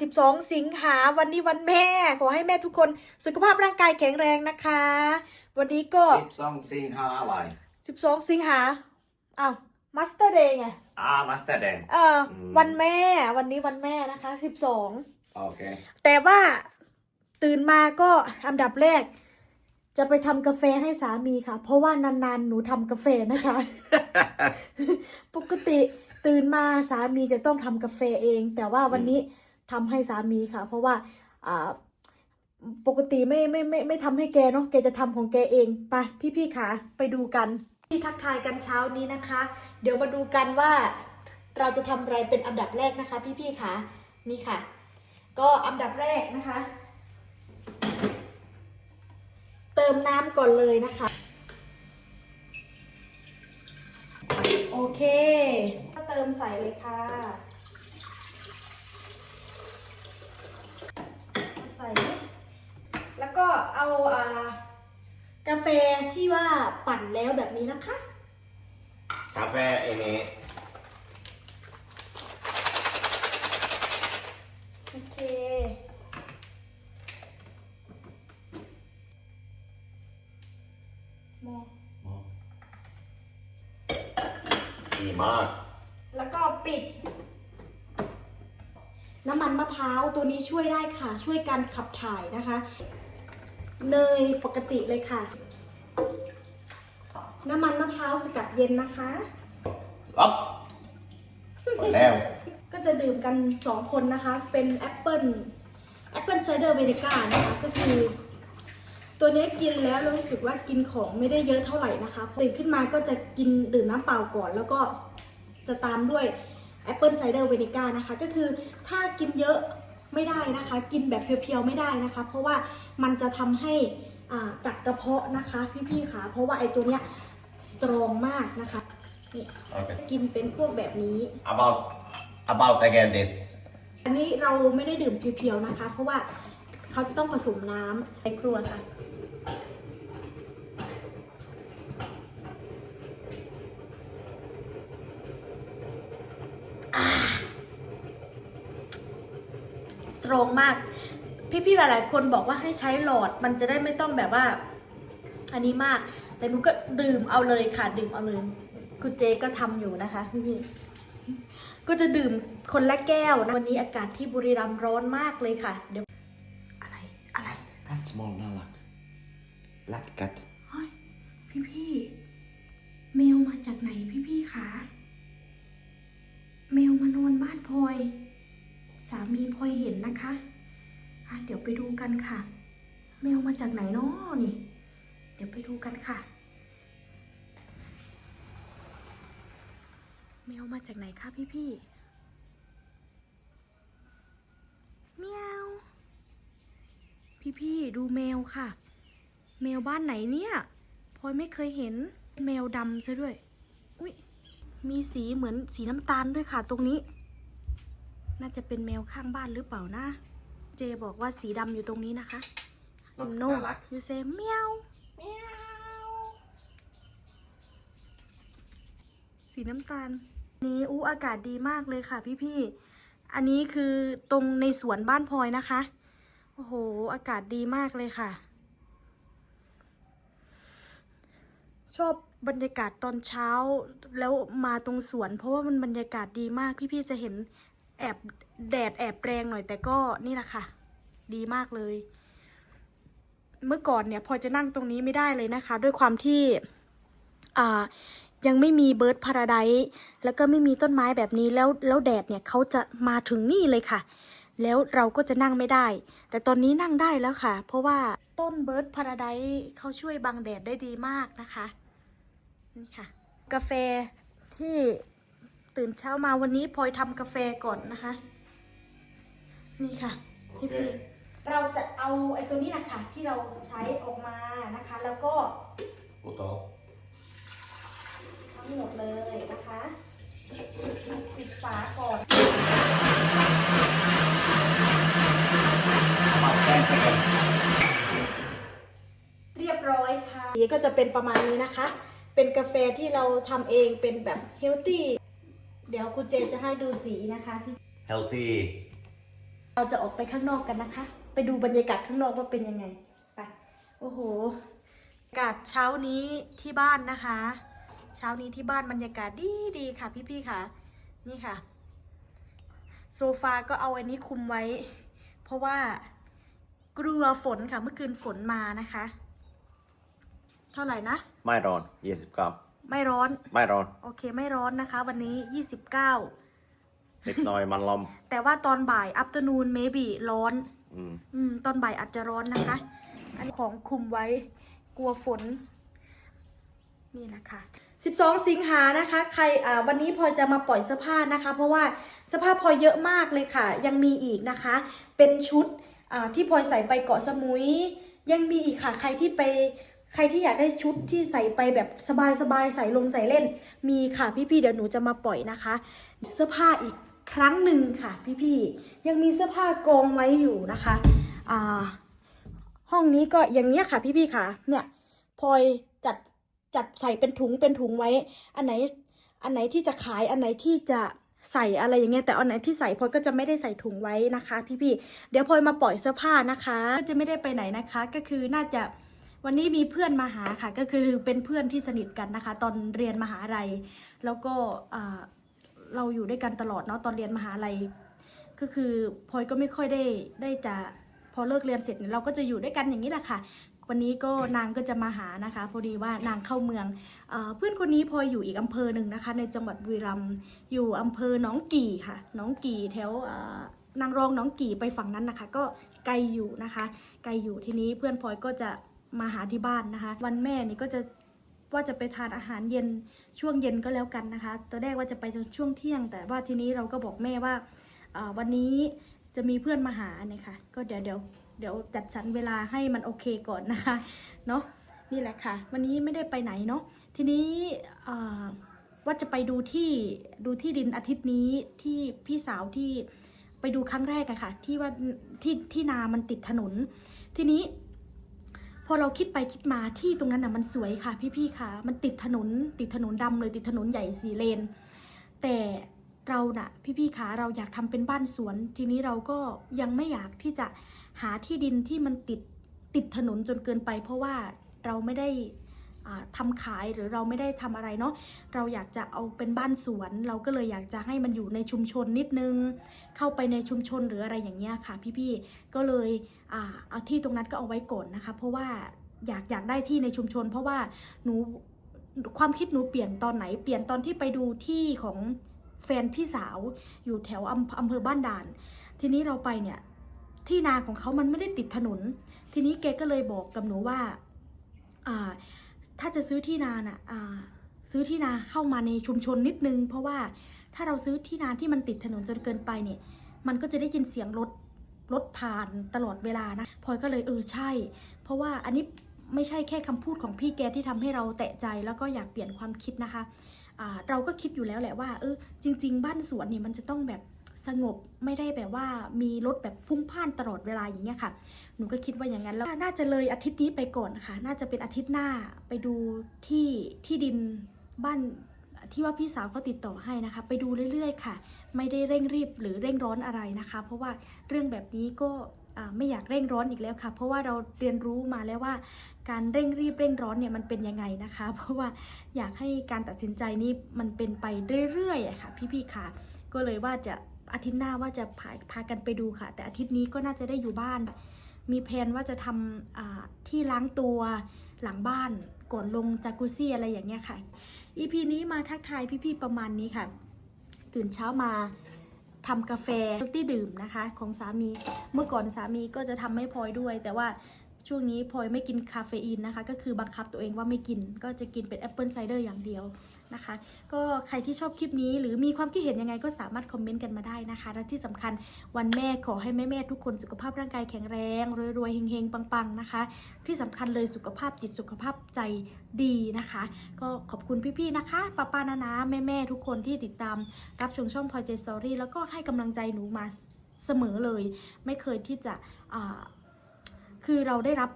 12 สิงหาวันนี้วันแม่ ขอให้แม่ทุกคนสุขภาพร่างกายแข็งแรงนะคะ วันนี้ก็ สิบสองสิงหาอะไร12 สิงหาอ้าวมาสเตอร์เดย์ไงอ่ามาสเตอร์แดง เอออม วันแม่วันนี้วันแม่นะคะ 12 โอเค แต่ว่าตื่นมาก็อันดับแรก จะไปทำกาแฟให้สามีค่ะ เพราะว่านานๆ หนูทำกาแฟนะคะ ปกติตื่นมาสามีจะต้องทำกาแฟเอง แต่ว่าวันนี้ ทำให้สามีค่ะ เพราะว่าปกติไม่ไม่ไม่ไม่ทำให้แกเนาะแกจะทำของแกเองไปพี่ๆค่ะไปดูกันที่ทักทายกันเช้านี้นะคะ เดี๋ยวมาดูกันว่าเราจะทำอะไรเป็นอันดับแรกนะคะ พี่ๆค่ะนี่ค่ะ ก็อันดับแรกนะคะ เติมน้ำก่อนเลยนะคะ โอเค ก็เติมใส่เลยค่ะ ใส่ แล้วก็เอาอ่ากาแฟที่ว่าปั่นแล้วแบบนี้นะคะ กาแฟเอเนโอเค โม ดีมาก แล้วก็ปิด น้ำมันมะพร้าวตัวนี้ช่วยได้ค่ะ ช่วยการขับถ่ายนะคะ เนยปกติเลยค่ะ น้ำมันมะพร้าวสกัดเย็นนะคะล็อกหมดแล้ว ก็จะดื่มกัน 2 คนนะคะ เป็นแอปเปิลแอปเปิลไซเดอร์เวนิก้านะคะ ก็คือ ตัวนี้กินแล้วเรารู้สึกว่ากินของไม่ได้เยอะเท่าไหร่นะคะตื่นขึ้นมาก็จะกินดื่มน้ำเปล่าก่อน แล้วก็จะตามด้วยแอปเปิลไซเดอร์เวนิก้านะคะ ก็คือถ้ากินเยอะ ไม่ได้นะคะ กินแบบเพียวๆไม่ได้นะคะ เพราะว่ามันจะทำให้อ่ากัดกระเพาะนะคะพี่ๆค่ะเพราะว่าไอ้ตัวเนี้ยสตรองมากนะคะนี่โอเคกินเป็นพวกแบบนี้ about about again this อันนี้เราไม่ได้ดื่มเพียวๆนะคะ เพราะว่าเขาจะต้องผสมน้ำในครัวค่ะ ตรองมาก พี่ๆหลายๆ คนบอกว่าให้ใช้หลอดมันจะได้ไม่ต้องแบบว่า อันนี้มาก แต่หนูก็ดื่มเอาเลยค่ะดื่มเอาเลยคุณเจก็ทำอยู่นะคะพี่ๆก็จะดื่มคนละแก้วนะวันนี้อากาศที่บุรีรัมย์ร้อนมากเลยค่ะ เดี๋ยวอะไรอะไร cat small น่ารัก black cat เฮ้ยพี่พี่ๆแมวมาจากไหนพี่พี่ๆคะแมวมานอนบ้านพลอย สามีพลอยเห็นนะคะอะเดี๋ยวไปดูกันค่ะ แมวมาจากไหนเนาะนี่ เดี๋ยวไปดูกันค่ะ แมวมาจากไหนคะพี่พี่เมียวพี่พี่ดูแมวค่ะ แมวบ้านไหนเนี่ยพลอยไม่เคยเห็นแมวดำซะด้วย อุ้ยมีสีเหมือนสีน้ำตาลด้วยค่ะตรงนี้ น่าจะเป็นแมวข้างบ้านหรือเปล่านะ เจบอกว่าสีดำอยู่ตรงนี้นะคะ Look, no น่ารัก you say เมียวสีน้ำตาล นี้อู้อากาศดีมากเลยค่ะพี่ๆ อันนี้คือตรงในสวนบ้านพลอยนะคะ โอ้โห อากาศดีมากเลยค่ะ ชอบบรรยากาศตอนเช้าแล้วมาตรงสวน เพราะว่ามันบรรยากาศดีมากพี่ๆจะเห็น แอบแดดแอบแรงหน่อยแต่ก็นี่แหละค่ะ ดีมากเลย เมื่อก่อนเนี่ยพอจะนั่งตรงนี้ไม่ได้เลยนะคะ ด้วยความที่อ่ายังไม่มีเบิร์ดพาราไดซ์แล้วก็ไม่มีต้นไม้แบบนี้แล้วแล้วแดดเนี่ยเขาจะมาถึงนี่เลยค่ะ แล้วเราก็จะนั่งไม่ได้ แต่ตอนนี้นั่งได้แล้วค่ะ เพราะว่าต้นเบิร์ดพาราไดซ์เขาช่วยบังแดดได้ดีมากนะคะ นี่ค่ะ กาแฟที่ ตื่นเช้ามาวันนี้พลอยทำกาแฟก่อนนะคะ นี่ค่ะพี่พี่เราจะเอาไอ้ตัวนี้นะคะที่เราใช้ออกมานะคะ แล้วก็ Put off ทั้งหมดเลยนะคะปิดฝาก่อน about 10 seconds เรียบร้อยค่ะสีก็จะเป็นประมาณนี้นะคะ เป็นกาแฟที่เราทำเองเป็นแบบเฮลตี้ เดี๋ยวคุณเจนจะให้ดูสีนะคะ healthy เราจะออกไปข้างนอกกันนะคะ ไปดูบรรยากาศข้างนอกว่าเป็นยังไงไปโอ้โหบรรยากาศเช้านี้ที่บ้านนะคะ เช้านี้ที่บ้านบรรยากาศดีดีๆค่ะพี่ๆค่ะ นี่ค่ะ โซฟาก็เอาอันนี้คุมไว้ เพราะว่ากลัวฝนค่ะเมื่อคืนฝนมานะคะ เท่าไหร่นะ ไม่ร้อนยี่สิบเก้า ไม่ร้อน ไม่ร้อน โอเคไม่ร้อนนะคะ วันนี้ 29 นิดหน่อยมันลม แต่ว่าตอนบ่าย afternoon maybe ร้อน อืม อืม ตอนบ่ายอาจจะร้อนนะคะ อันนี้ของคุมไว้ กลัวฝน นี่นะคะ 12 สิงหานะคะ ใคร อ่า วันนี้พลอยจะมาปล่อยเสื้อผ้านะคะ เพราะว่าเสื้อผ้าพลอยเยอะมากเลยค่ะ ยังมีอีกนะคะ เป็นชุด อ่า ที่พลอยใส่ไปเกาะสมุย ยังมีอีกค่ะ ใครที่ไป ใครที่อยากได้ชุดที่ใส่ไปแบบสบายๆใส่ลงใส่เล่น มีค่ะพี่ๆเดี๋ยวหนูจะมาปล่อยนะคะ เสื้อผ้าอีกครั้งหนึ่งค่ะพี่ๆยังมีเสื้อผ้ากองไว้อยู่นะคะอ่าห้องนี้ก็อย่างเนี้ยค่ะพี่ๆค่ะ เนี่ยพลอยจัดจัดใส่เป็นถุงเป็นถุงไว้ อันไหนอันไหนที่จะขายอันไหนที่จะใส่อะไรอย่างเงี้ยแต่อันไหนที่ใส่พลอยก็จะไม่ได้ใส่ถุงไว้นะคะ พี่ๆเดี๋ยวพลอยมาปล่อยเสื้อผ้านะคะ ก็จะไม่ได้ไปไหนนะคะ ก็คือน่าจะ วันนี้มีเพื่อนมาหาค่ะ ก็คือเป็นเพื่อนที่สนิทกันนะคะ ตอนเรียนมหาลัย แล้วก็เราอยู่ด้วยกันตลอดเนาะตอนเรียนมหาลัย ก็คือพลอยก็ไม่ค่อยได้ได้จะพอเลิกเรียนเสร็จเราก็จะอยู่ด้วยกันอย่างนี้แหละค่ะ วันนี้ก็นางก็จะมาหานะคะ พอดีว่านางเข้าเมืองเอเพื่อนคนนี้พลอยอยู่อีกอำเภอหนึ่งนะคะ ในจังหวัดบุรีรัมย์อยู่อำเภอหนองกี่ค่ะหนองกี่แถวนางรองหนองกี่ไปฝั่งนั้นนะคะ ก็ไกลอยู่นะคะ ไกลอยู่ทีนี้เพื่อนพลอยก็จะ มาหาที่บ้านนะคะ วันแม่นี่ก็จะว่าจะไปทานอาหารเย็นช่วงเย็นก็แล้วกันนะคะตอนแรกว่าจะไปจนช่วงเที่ยง แต่ว่าทีนี้เราก็บอกแม่ว่าวันนี้จะมีเพื่อนมาหาเนี่ยค่ะ ก็เดี๋ยวเดี๋ยวเดี๋ยวจัดสรรเวลาให้มันโอเคก่อนนะคะเนาะนี่แหละค่ะ วันนี้ไม่ได้ไปไหนเนาะทีนี้ว่าจะไปดูที่ดูที่ดินอาทิตย์นี้ที่พี่สาวที่ไปดูครั้งแรกอะค่ะ ที่ว่าที่ที่นามันติดถนน ทีนี้ พอเราคิดไปคิดมาที่ตรงนั้นน่ะมันสวยค่ะพี่ๆค่ะ มันติดถนนติดถนนดำเลยติดถนนใหญ่สี่เลน แต่เราน่ะพี่ๆคะเราอยากทำเป็นบ้านสวน ทีนี้เราก็ยังไม่อยากที่จะหาที่ดินที่มันติดติดถนนจนเกินไป เพราะว่าเราไม่ได้ ทำาขายหรือเราไม่ได้ทำอะไรเนาะเราอยากจะเอาเป็นบ้านสวน เราก็เลยอยากจะให้มันอยู่ในชุมชนนิดนึง เข้าไปในชุมชนหรืออะไรอย่างเงี้ยค่ะ พี่ๆก็เลยอเอาที่ตรงนั้นก็เอาไว้ก่อนนะคะ เพราะว่าอยากอยากได้ที่ในชุมชน เพราะว่าหนูความคิดหนูเปลี่ยนตอนไหนเปลี่ยนตอนที่ไปดูที่ของแฟนพี่สาวอยู่แถวอำอำเภอบ้านด่าน ทีนี้เราไปเนี่ยที่นาของเขามันไม่ได้ติดถนน ทีนี้แกก็เลยบอกกับหนูว่าอ่า ถ้าจะซื้อที่นาน่ะอ่าซื้อที่นาเข้ามาในชุมชนนิดนึง เพราะว่าถ้าเราซื้อที่นาที่มันติดถนนจนเกินไปเนี่ย มันก็จะได้ยินเสียงรถรถผ่านตลอดเวลานะพลอยก็เลยเออใช่ เพราะว่าอันนี้ไม่ใช่แค่คำพูดของพี่แกที่ทำให้เราแตะใจแล้วก็อยากเปลี่ยนความคิดนะคะเราก็คิดอยู่แล้วแหละว่าเออจริง ๆ บ้านสวนเนี่ยมันจะต้องแบบ สงบไม่ได้แบบว่ามีรถแบบพุ่งพ่านตลอดเวลาอย่างเงี้ยค่ะ หนูก็คิดว่าอย่างนั้นแล้วน่าจะเลยอาทิตย์นี้ไปก่อนค่ะ น่าจะเป็นอาทิตย์หน้าไปดูที่ที่ดินบ้านที่ว่าพี่สาวเขาติดต่อให้นะคะ ไปดูเรื่อยๆ ค่ะ ไม่ได้เร่งรีบหรือเร่งร้อนอะไรนะคะ เพราะว่าเรื่องแบบนี้ก็ไม่อยากเร่งร้อนอีกแล้วค่ะ เพราะว่าเราเรียนรู้มาแล้วว่าการเร่งรีบเร่งร้อนเนี่ยมันเป็นยังไงนะคะ เพราะว่าอยากให้การตัดสินใจนี้มันเป็นไปเรื่อยๆค่ะ พี่ๆค่ะ ก็เลยว่าจะ อาทิตย์หน้าว่าจะพาพากันไปดูค่ะ แต่อาทิตย์นี้ก็น่าจะได้อยู่บ้าน มีแผนว่าจะทำที่ล้างตัวหลังบ้านก่อนลงจากกุซี่อะไรอย่างเงี้ยค่ะ EP นี้มาทักทายพี่ๆประมาณนี้ค่ะ ตื่นเช้ามาทำกาแฟที่ดื่มนะคะ ของสามี เมื่อก่อนสามีก็จะทำให้พลอยด้วย แต่ว่าช่วงนี้พลอยไม่กินคาเฟอีนนะคะ ก็คือบังคับตัวเองว่าไม่กิน ก็จะกินเป็นแอปเปิลไซเดอร์อย่างเดียว นะคะ ก็ใครที่ชอบคลิปนี้หรือมีความคิดเห็นยังไงก็สามารถคอมเมนต์กันมาได้นะคะ และที่สำคัญวันแม่ขอให้แม่ๆทุกคนสุขภาพร่างกายแข็งแรงรวยๆเฮงๆปังๆนะคะ ที่สำคัญเลยสุขภาพจิตสุขภาพใจดีนะคะ ก็ขอบคุณพี่ๆนะคะป้าป้านานาแม่ๆทุกคนที่ติดตาม รับชมช่องพอยเจสอรี่แล้วก็ให้กำลังใจหนูมาเสมอเลย ไม่เคยที่จะคือเราได้รับ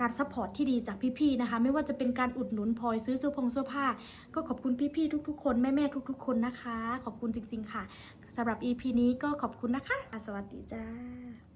การซัพพอร์ตที่ดีจากพี่ๆนะคะ ไม่ว่าจะเป็นการอุดหนุนพลอยซื้อเสื้อผงเสื้อผ้า ก็ขอบคุณพี่ๆทุก ๆ คนแม่ๆทุก ๆ คนนะคะ ขอบคุณจริง ๆ ค่ะสำหรับ EP นี้ก็ขอบคุณนะคะ สวัสดีจ้า